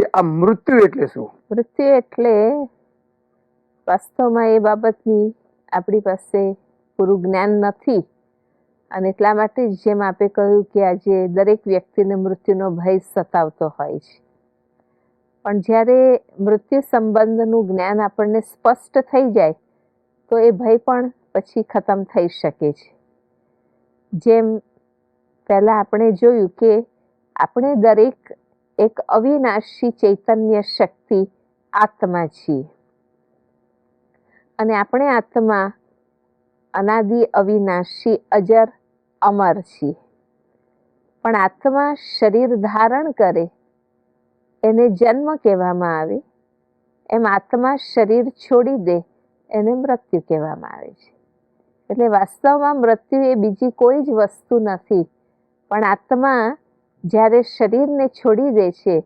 કે આ મૃત્યુ એટલે શું? મૃત્યુ એટલે વાસ્તવમાં એ બાબતની આપણી પાસે પૂરું જ્ઞાન નથી. અને એટલા માટે જ જેમ આપે કહ્યું કે આજે દરેક વ્યક્તિને મૃત્યુનો ભય સતાવતો હોય છે. પણ જ્યારે મૃત્યુ સંબંધનું જ્ઞાન આપણને સ્પષ્ટ થઈ જાય, તો એ ભય પણ પછી ખતમ થઈ શકે છે. જેમ પહેલાં આપણે જોયું કે આપણે દરેક એક અવિનાશી ચૈતન્ય શક્તિ આત્મા છીએ. અને આપણે આત્મા અનાદિ, અવિનાશી, અજર, અમર છીએ. પણ આત્મા શરીર ધારણ કરે, એને જન્મ કહેવામાં આવે, એમ આત્મા શરીર છોડી દે, એને મૃત્યુ કહેવામાં આવે છે. એટલે વાસ્તવમાં મૃત્યુ એ બીજી કોઈ જ વસ્તુ નથી, પણ આત્મા જ્યારે શરીરને છોડી દે છે